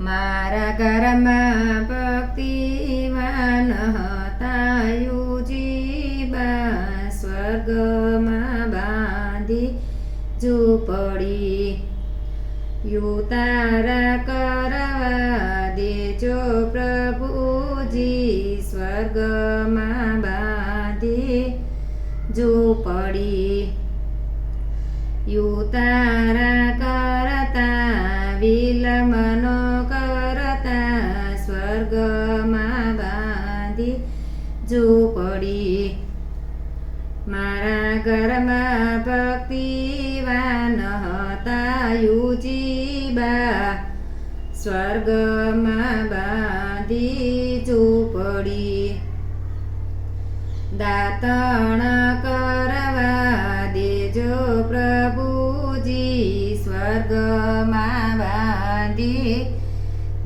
મારા ઘરમાં ભક્તિવાન હતા યુજીબા સ્વર્ગમાં બાંધી ઝૂંપડી યુતારા કરવા દેજો પ્રભુજી સ્વર્ગમાં બાંધી ઝૂંપડી યુતારા કરતા વિલમનો ઝૂંપડી. મારા ઘરમાં ભક્તિવાન હતા યુજીબા. સ્વર્ગમાં બાંધી ઝૂંપડી. દાતણ કરવા દેજો પ્રભુજી. સ્વર્ગમાં બાંધી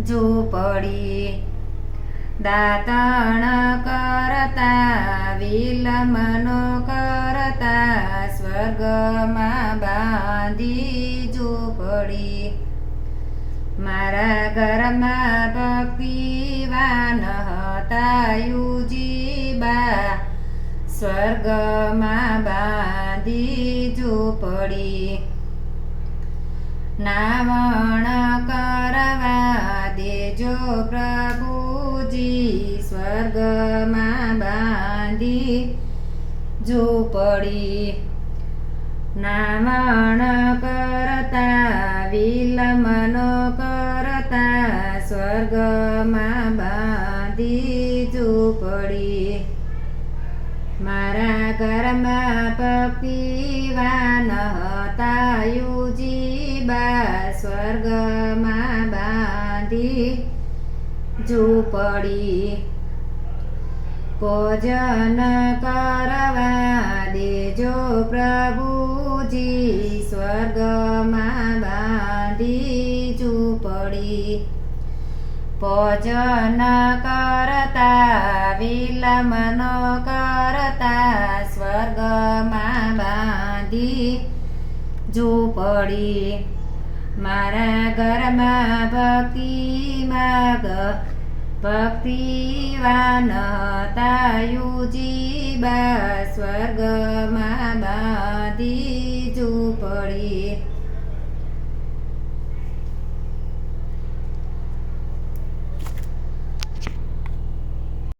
ઝૂંપડી. દાતણ કરતા વિલમનો કરતા સ્વર્ગમાં બાંધી ઝૂંપડી મારા ઘરમાં ભક્તિવાન હતા યુજીબા સ્વર્ગમાં બાંધી ઝૂંપડી નામણ કરવા દેજો પ્રભુજી સ્વર્ગમાં બાંધી ઝૂંપડી નામણ કરતા વિલમનો કરતા સ્વર્ગમાં બાંધી ઝૂંપડી મારા ઘરમાં પપીવાન હતા, યુજીબા સ્વર્ગમાં બાંધી ઝૂંપડી ભોજન કરવા દેજો પ્રભુજી સ્વર્ગમાં બાંધી ઝૂંપડી. ભોજન કરતા વિલમન કરતા સ્વર્ગમાં બાંધી ઝૂંપડી. મારા ઘરમાં ભક્તિ માગ ભક્તિવાન તાયુજી યુજીબા સ્વર્ગમાં બાંધી